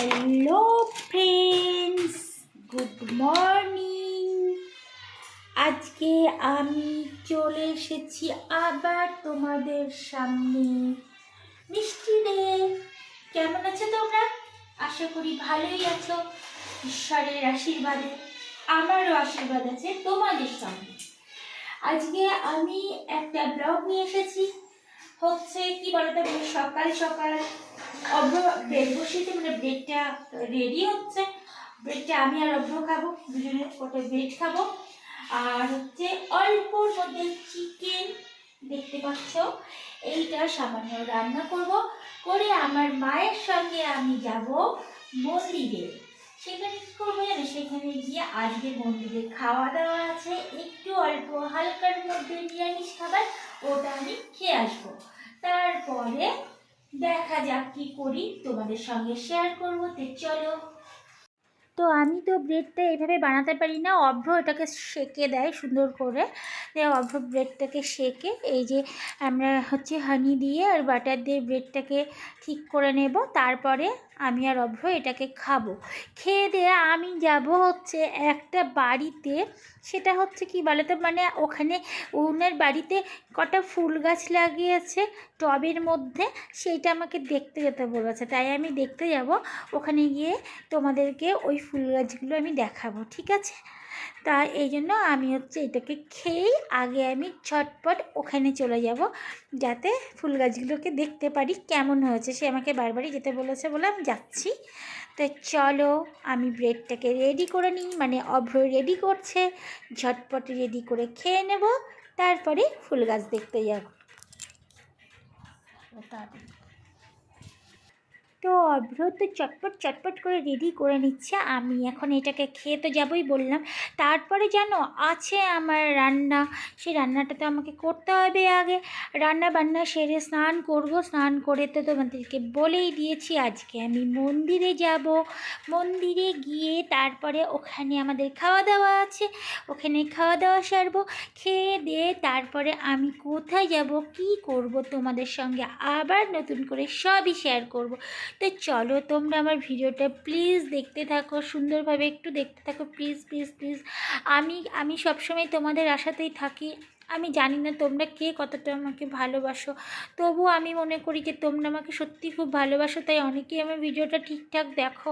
Hello friends good morning আজকে আমি চলে এসেছি আবার তোমাদের সামনে। মিষ্টি রে, কেমন আছো তোমরা? আশা করি ভালোই আছো। ঈশ্বরের আশীর্বাদে, আমারও আশীর্বাদ আছে তোমাদের সঙ্গে। আজকে আমি একটা ব্লগ নিয়ে এসেছি। হচ্ছে কি বলতো বেশ সকাল সকাল অভ্র ব্রেড বসিয়েছে মানে ব্রেডটা রেডি হচ্ছে। ব্রেডটা আমি আর অভ্র খাব, দুজনে ওটা ব্রেড খাব। আর হচ্ছে অল্পর মধ্যে চিকেন দেখতে পাচ্ছ, এইটা সামান্য রান্না করব। করে আমার মায়ের সঙ্গে আমি যাব মন্দিরে। সেখানে কী করব জানো, সেখানে গিয়ে আজকে মন্দিরে খাওয়া দাওয়া আছে। একটু অল্প হালকার মধ্যে নিরামিষ খাবার, ওটা আমি খেয়ে আসব। তারপরে দেখা যাক কি করি, তোমাদের সঙ্গে শেয়ার করব। তো চলো। তো আমি তো ব্রেডটা এভাবে বানাতে পারি না, অভ্র এটাকে সেকে দেয় সুন্দর করে। অভ্র ব্রেডটাকে সেকে, এই যে আমরা হচ্ছে হানি দিয়ে আর বাটার দিয়ে ব্রেডটাকে ঠিক করে নেব। তারপরে আমি আর অভ্র এটাকে খাব। খেয়ে দিয়ে আমি যাব হচ্ছে একটা বাড়িতে। সেটা হচ্ছে কি বলে তো মানে ওখানে উনার বাড়িতে কটা ফুল গাছ লাগিয়েছে টবের মধ্যে। সেইটা আমাকে দেখতে যেতে বলেছে। তাই আমি দেখতে যাব। ওখানে গিয়ে তোমাদেরকে ওই ফুল গাছগুলো আমি দেখাবো। ঠিক আছে? তা এই জন্য আমি হচ্ছে এটাকে খেয়েই আগে আমি ছটপট ওখানে চলে যাব, যাতে ফুল গাছগুলোকে দেখতে পারি কেমন হয়েছে। সে আমাকে বারবারই যেতে বলেছে বলে আমি যাচ্ছি। তো চলো আমি ব্রেডটাকে রেডি করে নিই মানে অভ্র রেডি করছে। ঝটপট রেডি করে খেয়ে নেব, তারপরে ফুল গাছ দেখতে যাব। তাড়াতাড়ি তো অভ্র তো চটপট চটপট করে রেডি করে নিচ্ছে। আমি এখন এটাকে খেয়ে তো যাবই বললাম। তারপরে জানো, আছে আমার রান্না। সেই রান্নাটা তো আমাকে করতে হবে আগে। রান্না বান্না সেরে স্নান করব। স্নান করে তো তোমাদেরকে বলেই দিয়েছি, আজকে আমি মন্দিরে যাব। মন্দিরে গিয়ে তারপরে ওখানে আমাদের খাওয়া দাওয়া আছে। ওখানে খাওয়া দাওয়া সারবো। খেয়ে দিয়ে তারপরে আমি কোথায় যাব, কি করব তোমাদের সঙ্গে আবার নতুন করে সবই শেয়ার করব। তো চলো তোমরা আমার ভিডিওটা প্লিজ দেখতে থাকো, সুন্দরভাবে একটু দেখতে থাকো প্লিজ প্লিজ প্লিজ আমি আমি সবসময় তোমাদের আশাতেই থাকি। আমি জানি না তোমরা কে কতটা আমাকে ভালোবাসো। তবুও আমি মনে করি যে তোমরা আমাকে সত্যি খুব ভালোবাসো, তাই অনেকেই আমার ভিডিওটা ঠিকঠাক দেখো।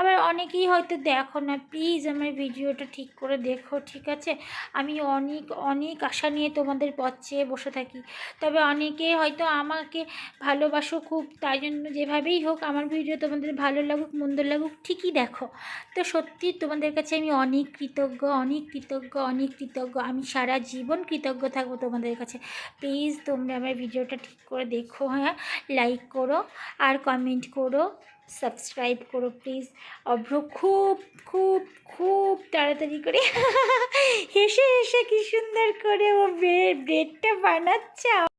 আবার অনেকেই হয়তো দেখো না প্লিজ আমার ভিডিওটা ঠিক করে দেখো, ঠিক আছে? আমি অনেক অনেক আশা নিয়ে তোমাদের পথ চেয়ে বসে থাকি। তবে অনেকে হয়তো আমাকে ভালোবাসো খুব, তাই জন্য যেভাবেই হোক আমার ভিডিও তোমাদের ভালো লাগুক, মন্দ লাগুক, ঠিকই দেখো। তো সত্যি তোমাদের কাছে আমি অনেক কৃতজ্ঞ অনেক কৃতজ্ঞ অনেক কৃতজ্ঞ। আমি সারা জীবন কৃতজ্ঞ। থাকব তোমাদের কাছে। প্লিজ তোমরা আমার ভিডিওটা ঠিক করে দেখো হ্যাঁ? লাইক করো আর কমেন্ট করো সাবস্ক্রাইব করো প্লিজ অভ্র খুব খুব খুব তাড়াতাড়ি করে হেসে হেসে কি সুন্দর করে ও ব্রেড ব্রেডটা বানাচ্ছে।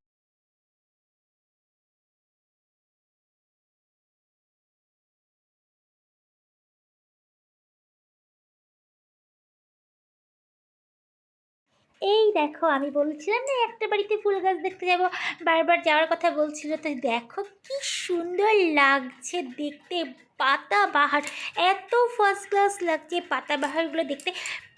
এই দেখো, আমি বলছিলাম না একটা বাড়িতে ফুল গাছ দেখতে যাব, বারবার যাওয়ার কথা বলছিল তো দেখো কি সুন্দর লাগছে দেখতে, পাতা বাহার, এত ফার্স্ট ক্লাস লাগছে পাতা বাহারগুলো দেখতে,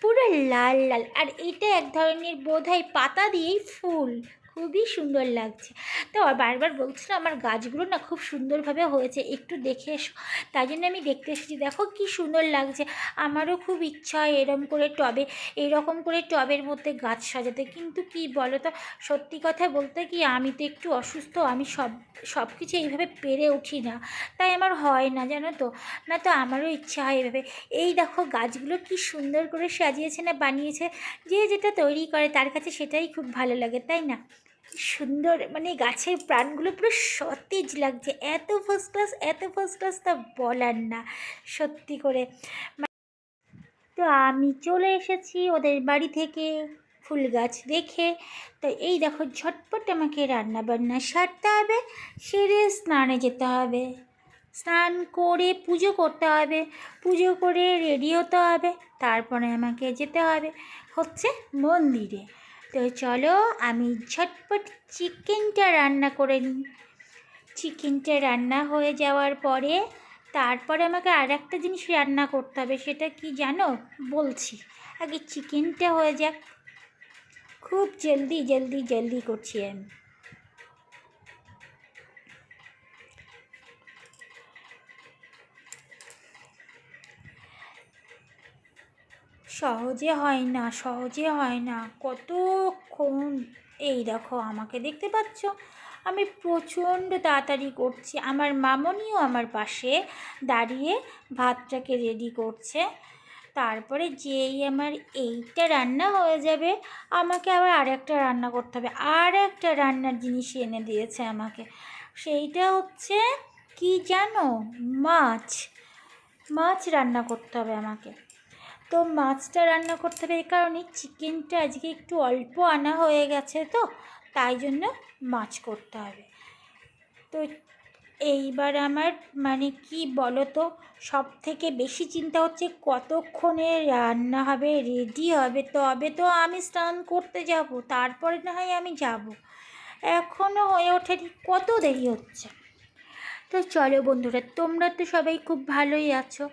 পুরো লাল লাল, আর এটা এক ধরনের বোধহয় পাতা দিয়েই ফুল। খুবই সুন্দর লাগছে। তো বারবার বলছিল আমার গাছগুলো না খুব সুন্দরভাবে হয়েছে, একটু দেখে এসো। তাই জন্য আমি দেখতে এসেছি, দেখো কি সুন্দর লাগছে। আমারও খুব ইচ্ছা হয় এরম করে টবে, এরকম করে টবের মধ্যে গাছ সাজাতে। কিন্তু কি বলো তো সত্যি কথা বলতে কি আমি তো একটু অসুস্থ, আমি সব সব কিছু এইভাবে পেরে উঠি না। তাই আমার হয় না, জানো তো? না তো আমারও ইচ্ছা হয় এভাবে। এই দেখো গাছগুলো কি সুন্দর করে সাজিয়েছে না বানিয়েছে, যে যেটা তৈরি করে তার কাছে সেটাই খুব ভালো লাগে, তাই না? সুন্দর মানে গাছের প্রাণগুলো পুরো সতেজ লাগছে। এত ফার্স্ট ক্লাস এত ফার্স্ট ক্লাস তা বলার না, সত্যি করে। তো আমি চলে এসেছি ওদের বাড়ি থেকে ফুল গাছ দেখে। তো এই দেখো, ঝটপট আমাকে রান্না বান্না সারতে হবে, সেরে স্নানে যেতে হবে। স্নান করে পুজো করতে হবে, পুজো করে রেডি হতে হবে, তারপরে আমাকে যেতে হবে হচ্ছে মন্দিরে। তো চলো আমি ঝটপট চিকেনটা রান্না করে নিই। চিকেনটা রান্না হয়ে যাওয়ার পরে তারপরে আমাকে আর একটা জিনিস রান্না করতে হবে, সেটা কি জানো? বলছি। আগে চিকেনটা হয়ে যাক। খুব জলদি জলদি জলদি করছি আমি। সহজে হয় না, সহজে হয় না। কতক্ষণ? এই দেখো, আমাকে দেখতে পাচ্ছ? আমি প্রচণ্ড তাড়াতাড়ি করছি। আমার মামনিও আমার পাশে দাঁড়িয়ে ভাতটাকে রেডি করছে। তারপরে যেই আমার এইটা রান্না হয়ে যাবে, আমাকে আবার আরেকটা রান্না করতে হবে। আর একটা রান্নার জিনিস এনে দিয়েছে আমাকে। সেইটা হচ্ছে, কি জানো? মাছ। মাছ রান্না করতে হবে আমাকে। তো মাছটা রান্না করতে হবে এই কারণে চিকেনটা আজকে একটু অল্প আনা হয়ে গেছে তো, তাই জন্য মাছ করতে হবে। তো এইবার আমার মানে কি বলো তো সব থেকে বেশি চিন্তা হচ্ছে কতক্ষণে রান্না হবে রেডি হবে, তবে তো আমি স্নান করতে যাব, তারপরে না হয় আমি যাব। এখনও হয়ে ওঠেনি, কত দেরি হচ্ছে? তো চলো বন্ধুরা, তোমরা তো সবাই খুব ভালোই আছো।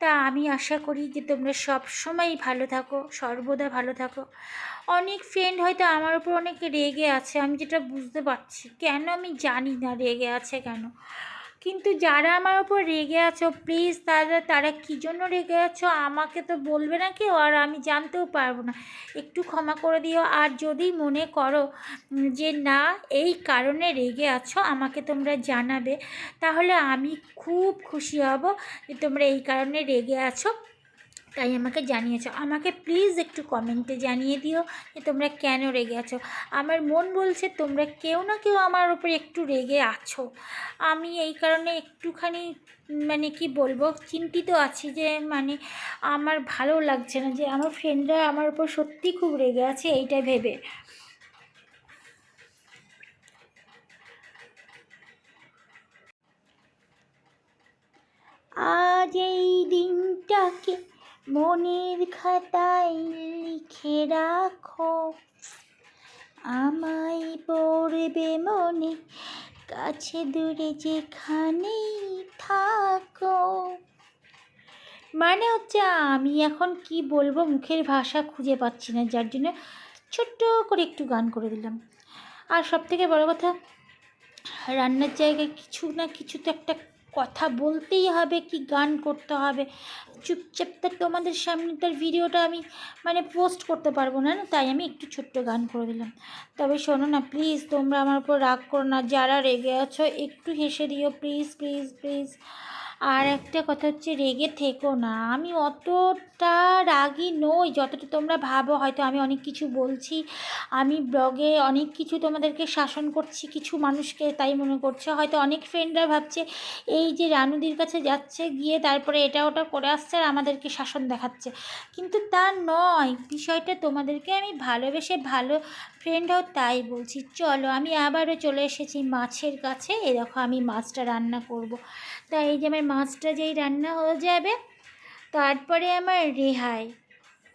তা আমি আশা করি যে তোমরা সব সময় ভালো থাকো, সর্বদা ভালো থাকো। অনেক ফ্রেন্ড হয়তো আমার উপর অনেক রেগে আছে, আমি যেটা বুঝতে পারছি। কেন আমি জানি না রেগে আছে কেন? কিন্তু যারা আমার ওপর রেগে আছো প্লিজ তারা তারা কী জন্য রেগে আছো? আমাকে তো বলবে না কেউ, আর আমি জানতেও পারব না। একটু ক্ষমা করে দিও, আর যদি মনে করো যে না, এই কারণে রেগে আছো, আমাকে তোমরা জানাবে। তাহলে আমি খুব খুশি হব যে তোমরা এই কারণে রেগে আছো। তাই আমাকে জানিয়েছো। আমাকে প্লিজ একটু কমেন্টে জানিয়ে দিও যে তোমরা কেন রেগে আছো। আমার মন বলছে তোমরা কেউ না কেউ আমার উপরে একটু রেগে আছো। আমি এই কারণে একটুখানি মানে কি বলব, চিন্তিত আছি যে মানে আমার ভালো লাগছে না যে আমার ফ্রেন্ডরা আমার উপর সত্যি খুব রেগে আছে, এইটা ভেবে। দিনটাকে মনের খাতায় লিখে রাখো। আমায় পড়বে মনে, কাছে দূরে যেখানেই থাকো। মানে হচ্ছে আমি এখন কি বলব, মুখের ভাষা খুঁজে পাচ্ছি না, যার জন্য ছোট্ট করে একটু গান করে দিলাম। আর সব থেকে বড় কথা, রান্নার জায়গায় কিছু না কিছু তো একটা কথা বলতেই হবে, কি গান করতে হবে। চুপচাপ তো তোমাদের সামনে তার ভিডিওটা আমি মানে পোস্ট করতে পারব না না? তাই আমি একটু ছোট্ট গান করে দিলাম। তবে শোনো না প্লিজ তোমরা আমার উপর রাগ করো না। যারা রেগে আছো, একটু হেসে দিও। প্লিজ প্লিজ প্লিজ আর একটা কথা হচ্ছে রেগে থেকো না। আমি অতটা রাগী নই, যতটা তোমরা ভাবো। হয়তো আমি অনেক কিছু বলছি, আমি ব্লগে অনেক কিছু তোমাদেরকে শাসন করছি, কিছু মানুষকে তাই মনে করছে। হয়তো অনেক ফ্রেন্ডরা ভাবছে, এই যে রানুদির কাছে যাচ্ছে, গিয়ে তারপরে এটা ওটা করে আসছে আর আমাদেরকে শাসন দেখাচ্ছে। কিন্তু তা নয়, বিষয়টা তোমাদেরকে আমি ভালোবেসে ভালো ফ্রেন্ড হও তাই বলছি। চলো, আমি আবারও চলে এসেছি মাছের কাছে। এ দেখো, আমি মাছটা রান্না করব। তাই এই যে আমার মাছটা যেই রান্না হয়ে যাবে, তারপরে আমার রেহাই,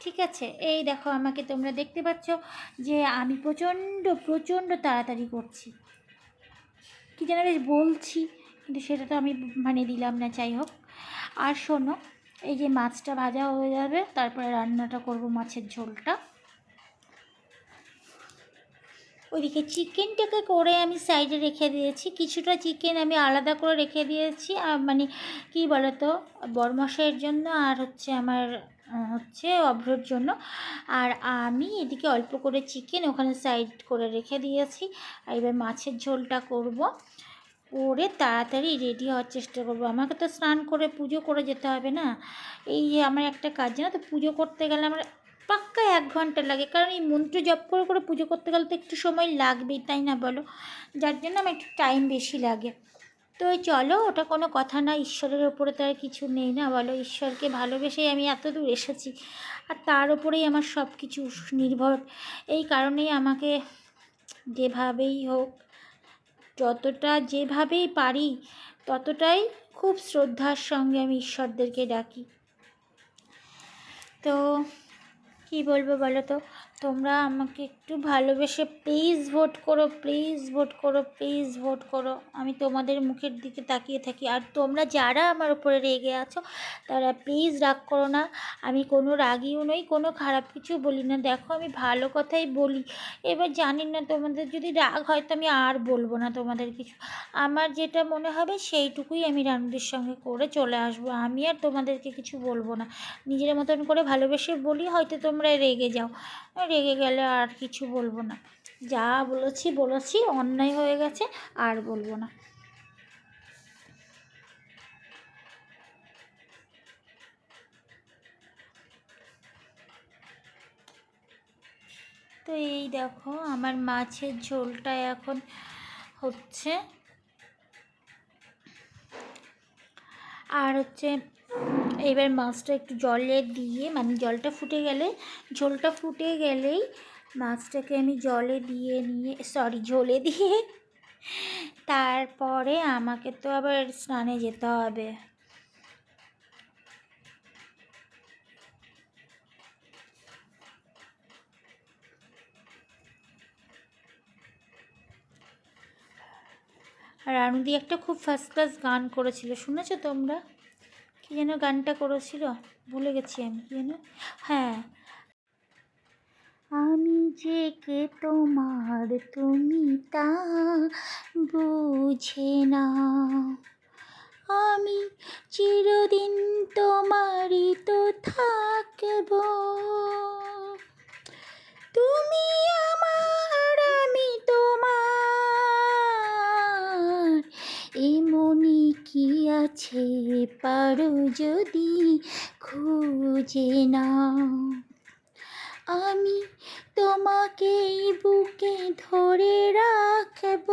ঠিক আছে? এই দেখো আমাকে তোমরা দেখতে পাচ্ছ যে আমি প্রচণ্ড প্রচণ্ড তাড়াতাড়ি করছি। কী যেন বেশ বলছি, কিন্তু সেটা তো আমি মানে দিলাম না, যাই হোক। আর শোনো, এই যে মাছটা ভাজা হয়ে যাবে, তারপরে রান্নাটা করব মাছের ঝোলটা। ওইদিকে চিকেনটাকে করে আমি সাইডে রেখে দিয়েছি। কিছুটা চিকেন আমি আলাদা করে রেখে দিয়েছি। আর মানে কি বলতো, বরমশাইয়ের জন্য আর হচ্ছে আমার হচ্ছে অভ্রর জন্য। আর আমি এদিকে অল্প করে চিকেন ওখানে সাইড করে রেখে দিয়েছি। আর এবার মাছের ঝোলটা করব। করে তাড়াতাড়ি রেডি হওয়ার চেষ্টা করব। আমাকে তো স্নান করে পুজো করে যেতে হবে না। এই আমার একটা কাজ জানো তো, পুজো করতে গেলে আমার পাক্কা এক ঘণ্টা লাগে। কারণ এই মন্ত্র জপ করে করে পুজো করতে গেলে তো একটু সময় লাগবেই, তাই না বলো? যার জন্য আমার একটু টাইম বেশি লাগে। তো চলো, ওটা কোনো কথা না, ঈশ্বরের ওপরে তো আর কিছু নেই না বলো? ঈশ্বরকে ভালোবেসেই আমি এত দূর এসেছি। আর তার ওপরেই আমার সব কিছু নির্ভর। এই কারণেই আমাকে যেভাবেই হোক, যতটা যেভাবেই পারি, ততটাই খুব শ্রদ্ধার সঙ্গে আমি ঈশ্বরদেরকে ডাকি। তো কি বলব বলো তো? তোমরা আমাকে একটু ভালোবেসে প্লিজ ভোট করো প্লিজ ভোট করো প্লিজ ভোট করো। আমি তোমাদের মুখের দিকে তাকিয়ে থাকি। আর তোমরা যারা আমার উপরে রেগে আছো, তারা প্লিজ রাগ করো না। আমি কোনো রাগিও নই, কোনো খারাপ কিছু বলি না। দেখো, আমি ভালো কথাই বলি। এবার জানি না তোমাদের যদি রাগ হয়, তো আমি আর বলব না তোমাদের কিছু। আমার যেটা মনে হবে, সেইটুকুই আমি রানুদের সঙ্গে করে চলে আসব। আমি আর তোমাদেরকে কিছু বলব না। নিজের মতন করে ভালোবেসে বলি, হয়তো তোমরা রেগে যাও। রেগে গেলে আর কিছু বলব না। যা বলেছি বলেছি, অন্যায় হয়ে গেছে, আর বলব না। তো এই দেখো, আমার মাছের ঝোলটা এখন হচ্ছে। আর হচ্ছে এবার মাছটা একটু জলে দিয়ে মানে জলটা ফুটে গেলে, ঝোলটা ফুটে গেলেই মাছটাকে আমি জলে দিয়ে নিয়ে সরি ঝোলে দিয়ে তারপরে আমাকে তো আবার স্নানে যেতে হবে। আর রানুদি একটা খুব ফার্স্ট ক্লাস গান করেছিল, শুনেছো তোমরা? কি যেন গানটা করেছিল? ভুলে গেছি আমি। কি যেন? হ্যাঁ। আমি যে কে তোমার তুমি তা বুঝে না। আমি চিরদিন তোমারই তো থাকব। তুমি আমার আমি তোমার এমনই কি আছে পারো যদি খুঁজে নাও। আমি তোমাকে বুকে ধরে রাখব।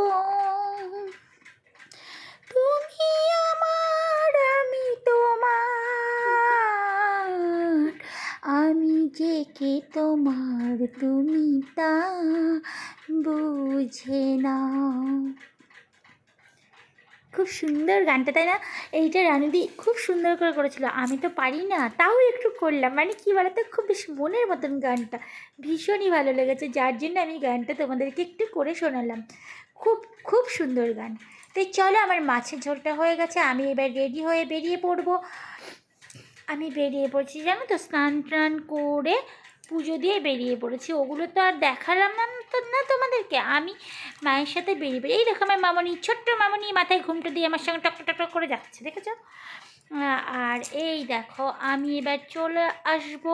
তুমি আমার, আমি তোমার। আমি যে কে তোমার, তুমি তা বুঝে নাও। খুব সুন্দর গানটা, তাই না? এইটা রানুদি খুব সুন্দর করে করেছিল। আমি তো পারি না তাও একটু করলাম। মানে কী বলতো, খুব বেশ মনের মতন গানটা। ভীষণই ভালো লেগেছে। যার জন্য আমি গানটা তোমাদেরকে একটু করে শোনালাম। খুব খুব সুন্দর গান। তাই চলো, আমার মাছের ঝোলটা হয়ে গেছে। আমি এবার রেডি হয়ে বেরিয়ে পড়ব। আমি বেরিয়ে পড়ছি, জানো তো? স্নান টান করে পুজো দিয়ে বেরিয়ে পড়েছি। ওগুলো তো আর দেখালাম না, তো না তোমাদেরকে? আমি মায়ের সাথে বেরিয়ে বেরিয়ে এই দেখো আমার মামনি, ছোট্ট মামনি মাথায় ঘুমটা দিয়ে আমার সঙ্গে টক টক করে যাচ্ছে, দেখেছ? আর এই দেখো, আমি এবার চলে আসব।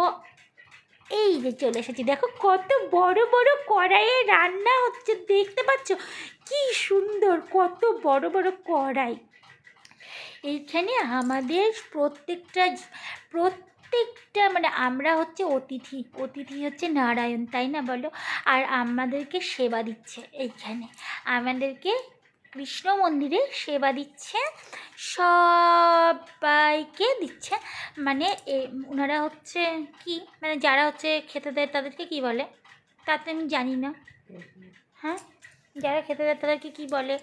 এই যে চলে এসেছি, দেখো কত বড় বড় কড়াইয়ে রান্না হচ্ছে, দেখতে পাচ্ছ? কি সুন্দর, কত বড় বড় কড়াই। এইখানে আমাদের প্রত্যেকটা প্রত্যেকটা মানে আমরা হচ্ছে অতিথি অতিথি হচ্ছে নারায়ণ, তাই না বলো? আর আমাদেরকে সেবা দিচ্ছে এইখানে। আমাদেরকে কৃষ্ণ মন্দিরে সেবা দিচ্ছে, সবাইকে দিচ্ছে। মানে এ, ওনারা হচ্ছে কি? মানে যারা হচ্ছে খেতে দেয় তাদেরকে কি বলে? তা তো আমি জানি না। হ্যাঁ? যারা খেতে দেয় তাদেরকে কী বলে?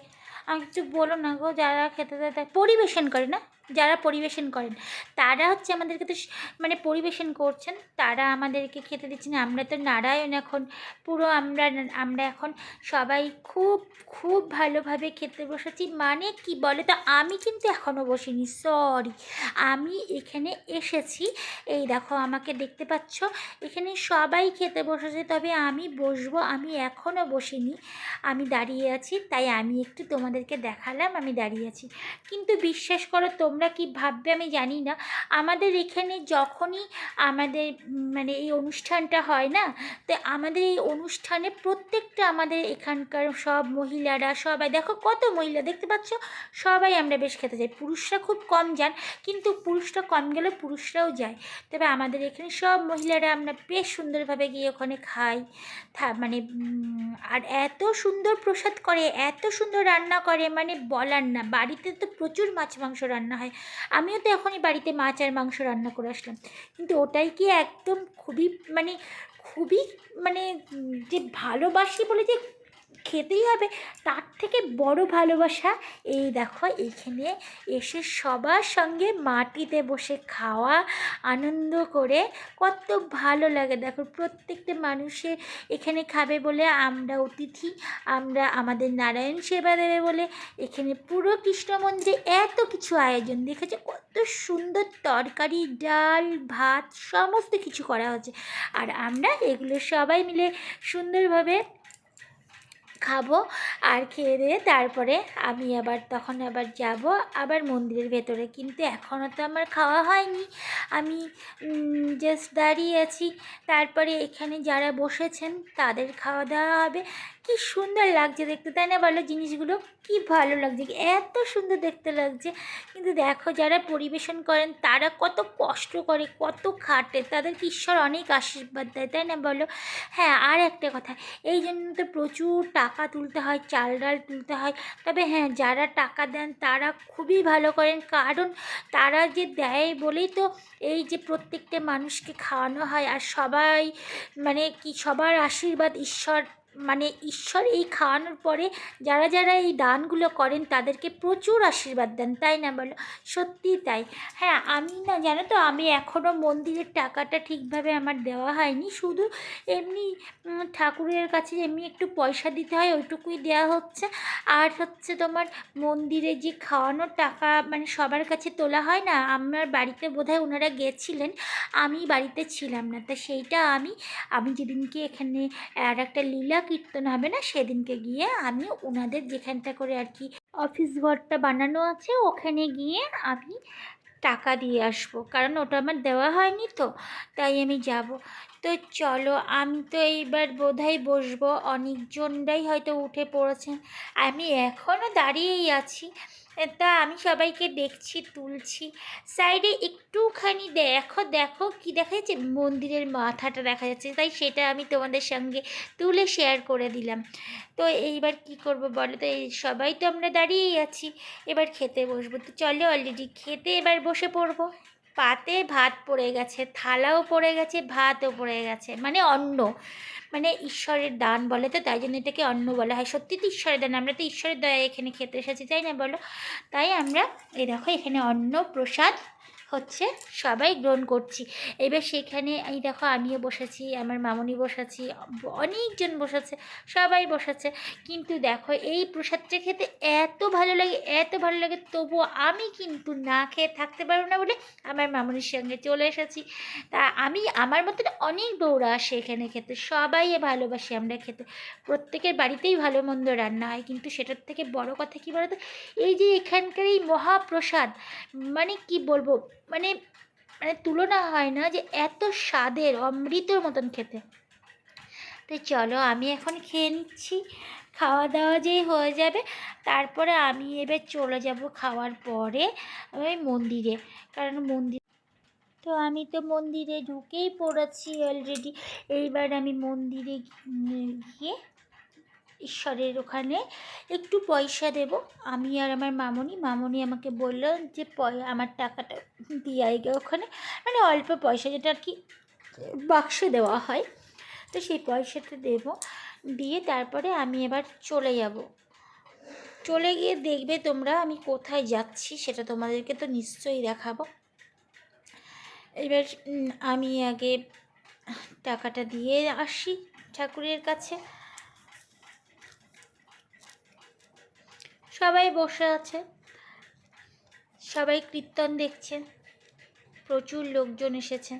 আমাকে কিছু বলো না গো যারা খেতে দেয় পরিবেশন করে না? যারা পরিবেশন করেন, তারা হচ্ছে আমাদেরকে তো মানে পরিবেশন করছেন, তারা আমাদেরকে খেতে দিচ্ছেন। আমরা তো নারায়ণ এখন, পুরো আমরা আমরা এখন সবাই খুব খুব ভালোভাবে খেতে বসেছি। মানে কি বলে তো আমি কিন্তু এখনও বসিনি সরি আমি এখানে এসেছি, এই দেখো আমাকে দেখতে পাচ্ছ, এখানে সবাই খেতে বসেছে, তবে আমি বসবো, আমি এখনও বসিনি, আমি দাঁড়িয়ে আছি, তাই আমি একটু তোমাদেরকে দেখালাম, আমি দাঁড়িয়ে আছি। কিন্তু বিশ্বাস করো তোমরা কি ভাববে আমি জানি না। আমাদের এখানে যখনই আমাদের মানে এই অনুষ্ঠানটা হয় না, তো আমাদের এই অনুষ্ঠানে প্রত্যেকটা আমাদের এখানকার সব মহিলারা সবাই, দেখো কত মহিলা, দেখতে পাচ্ছ? সবাই আমরা বেশ খেতে যাই। পুরুষরা খুব কম যান, কিন্তু পুরুষরা কম গেলে পুরুষরাও যায়। তবে আমাদের এখানে সব মহিলারা আমরা বেশ সুন্দরভাবে গিয়ে ওখানে খাই। থা- মানে আর এত সুন্দর প্রসাদ করে, এত সুন্দর রান্না করে মানে বলার না। বাড়িতে তো প্রচুর মাছ মাংস রান্না হয়। আমিও তো এখনই বাড়িতে মাছ আর মাংস রান্না করে আসলাম। কিন্তু ওটাই কি একদম খুবই মানে খুবই মানে যে ভালোবাসি বলে যে খেতেই হবে। তার থেকে বড় ভালোবাসা এই দেখো, এইখানে এসে সবার সঙ্গে মাটিতে বসে খাওয়া, আনন্দ করে কত ভালো লাগে। দেখো, প্রত্যেকটা মানুষে এখানে খাবে বলে আমরা অতিথি, আমরা আমাদের নারায়ণ সেবা দেবে বলে এখানে পুরো কৃষ্ণ মন্দিরে এত কিছু আয়োজন দেখেছে? কত সুন্দর তরকারি, ডাল, ভাত, সমস্ত কিছু করা হচ্ছে আর আমরা এগুলো সবাই মিলে সুন্দরভাবে খাব আর খেয়ে দিয়ে তারপরে আমি আবার তখন আবার যাব আবার মন্দিরের ভেতরে। কিন্তু এখনও তো আমার খাওয়া হয়নি। আমি জাস্ট দাঁড়িয়ে আছি। তারপরে এখানে যারা বসেছেন তাদের খাওয়া দাওয়া হবে। কি সুন্দর লাগছে দেখতে, তাই না বলো? জিনিসগুলো কি ভালো লাগছে এত সুন্দর দেখতে লাগছে। কিন্তু দেখো যারা পরিবেশন করেন, তারা কত কষ্ট করে, কত খাটে তাদেরকে ঈশ্বর অনেক আশীর্বাদ দেয়, তাই না বলো? হ্যাঁ আর একটা কথা, এই জন্য তো প্রচুর টাকা তুলতে হয়, চাল ডাল তুলতে হয়। তবে হ্যাঁ যারা টাকা দেন, তারা খুবই ভালো করেন। কারণ তারা যে দেয় বলেই তো এই যে প্রত্যেকটা মানুষকে খাওয়ানো হয়, আর সবাই মানে কি, সবার আশীর্বাদ ঈশ্বর মানে ঈশ্বর এই খাওয়ানোর পরে যারা যারা এই দানগুলো করেন তাদেরকে প্রচুর আশীর্বাদ দেন, তাই না বলো? সত্যিই তাই। হ্যাঁ আমি না, জানো তো, আমি এখনও মন্দিরের টাকাটা ঠিকভাবে আমার দেওয়া হয়নি। শুধু এমনি ঠাকুরের কাছে এমনি একটু পয়সা দিতে হয়, ওইটুকুই দেওয়া হচ্ছে। আর হচ্ছে তোমার মন্দিরে যে খাওয়ানোর টাকা মানে সবার কাছে তোলা হয় না, আমার বাড়িতে বোধহয় ওনারা গেছিলেন, আমি বাড়িতে ছিলাম না। তা সেইটা আমি আমি যেদিনকে এখানে আর একটা লীলা কীর্তন হবে না, সেদিনকে গিয়ে আমি ওনাদের যেখানটা করে আর কি অফিস ঘরটা বানানো আছে, ওখানে গিয়ে আমি টাকা দিয়ে আসব। কারণ ওটা আমার দেওয়া হয়নি তো, তাই আমি যাব। তো চলো, আমি তো এইবার বোধহয় বসবো। অনেকজনরাই হয়তো উঠে পড়েছেন। আমি এখনও দাঁড়িয়েই আছি। তা আমি সবাইকে দেখছি, তুলছি। সাইডে একটুখানি দেখো দেখো কি দেখা যাচ্ছে? মন্দিরের মাথাটা দেখা যাচ্ছে, তাই সেটা আমি তোমাদের সঙ্গে তুলে শেয়ার করে দিলাম। তো এইবার কি করব বলো তো? এই সবাই তো আমরা দাঁড়িয়েই আছি, এবার খেতে বসবো। তো চলো অলরেডি খেতে এবার বসে পড়ব। পাতে ভাত পড়ে গেছে, থালাও পড়ে গেছে, ভাতও পড়ে গেছে মানে অন্ন। মানে ঈশ্বরের দান বলে তো, তাই জন্য এটাকে অন্ন বলা হয়। সত্যি তো ঈশ্বরের দান, আমরা তো ঈশ্বরের দয়া এখানে খেতে এসেছি, তাই না বলো? তাই আমরা, এই দেখো এখানে অন্ন, প্রসাদ হচ্ছে সবাই গ্রহণ করছি। এবার সেখানে এই দেখো আমিও বসেছি, আমার মামনি বসেছি অনেকজন বসেছে সবাই বসেছে কিন্তু দেখো এই প্রসাদটা খেতে এত ভালো লাগে, এত ভালো লাগে, তবুও আমি কিন্তু না খেয়ে থাকতে পারব না বলে আমার মামনির সঙ্গে চলে এসেছি। তা আমি, আমার মতন অনেক বউরা আসে এখানে খেতে, সবাই ভালোবাসি আমরা খেতে। প্রত্যেকের বাড়িতেই ভালো মন্দ রান্না হয়, কিন্তু সেটার থেকে বড় কথা কী বলতো? এই যে এখানকার এই মহাপ্রসাদ মানে কি বলব? মানে মানে তুলনা হয় না যে এত স্বাদের অমৃতর মতন খেতে। তো চলো আমি এখন খেয়ে নিচ্ছি, খাওয়া দাওয়া যেই হয়ে যাবে, তারপরে আমি এবার চলে যাব খাওয়ার পরে ওই মন্দিরে, কারণ মন্দির, তো আমি তো মন্দিরে ঢুকেই পড়েছি অলরেডি এইবার আমি মন্দিরে গিয়ে ঈশ্বরের ওখানে একটু পয়সা দেব। আমি আর আমার মামনি মামনি আমাকে বলল যে পয়, আমার টাকাটা দিয়ে আইগে ওখানে। মানে অল্প পয়সা যেটা আর কি, বাক্সে দেওয়া হয়। তো সেই পয়সাটা দেব। দিয়ে তারপরে আমি এবার চলে যাব। চলে গিয়ে দেখবে তোমরা আমি কোথায় যাচ্ছি, সেটা তোমাদেরকে তো নিশ্চয়ই দেখাবো। এবার আমি আগে টাকাটা দিয়ে আসি ঠাকুরের কাছে। সবাই বসে আছে। সবাই কীর্তন দেখছে। প্রচুর লোকজন এসেছে।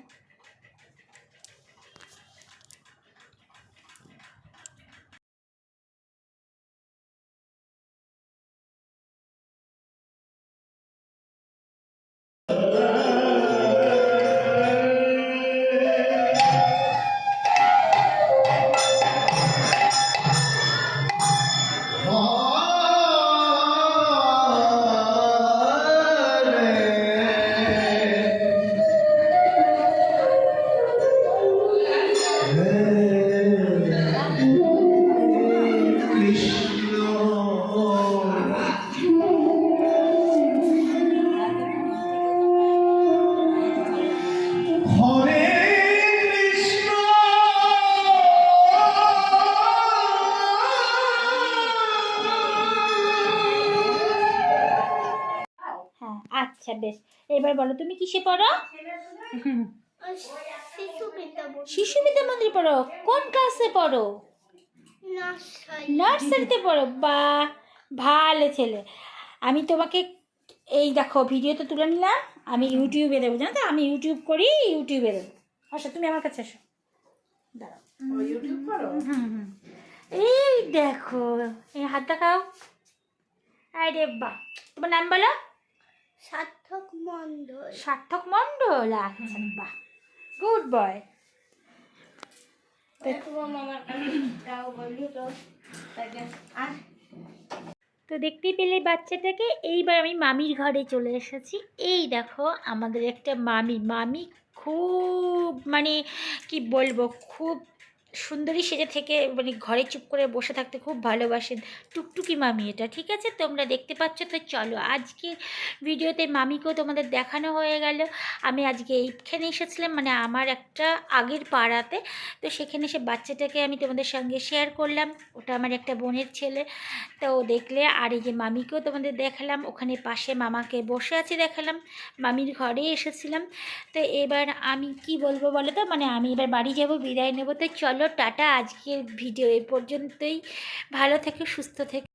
কিসে পড়ো? শিশু বিদ্যা মন্দির পড়ো। কোন ক্লাসে পড়ো? নার্সারিতে পড়ো। বা ভালো ছেলে। আমি তোমাকে এই দেখো ভিডিও তো তুলে নিলাম। আমি ইউটিউবে দেবো জানো তো? আমি ইউটিউব করি ইউটিউবে দেবো। আসো তুমি আমার কাছে আসো। দাঁড়াও। ইউটিউব করো? হুম হুম এই দেখো এই হাত দেখাও আরে বাহ। তোমার নাম বলো? সার্থক মন্ডল সার্থক মণ্ডল? আচ্ছা বাহ। গুড বয় তো দেখতেই পেলে বাচ্চাটাকে এইবার আমি মামির ঘরে চলে এসেছি। এই দেখো আমাদের একটা মামি। মামি খুব মানে কি বলব খুব সুন্দরী সেজে থেকে মানে ঘরে চুপ করে বসে থাকতে খুব ভালোবাসেন। টুকটুকি মামি এটা, ঠিক আছে? তোমরা দেখতে পাচ্ছ, তো চলো আজকে ভিডিওতে মামিকেও তোমাদের দেখানো হয়ে গেল। আমি আজকে এইখানে এসেছিলাম মানে আমার একটা আগের পাড়াতে। তো সেখানে সে বাচ্চাটাকে আমি তোমাদের সঙ্গে শেয়ার করলাম। ওটা আমার একটা বোনের ছেলে। তো দেখলে, আর এই যে মামিকেও তোমাদের দেখালাম। ওখানে পাশে মামাকে বসে আছে দেখালাম। মামির ঘরে এসেছিলাম। তো এবার আমি কি বলব বলো তো? মানে আমি এবার বাড়ি যাব, বিদায় নেব। তো টাটা আজকের ভিডিও এ পর্যন্তই। ভালো থেকে সুস্থ থেকো।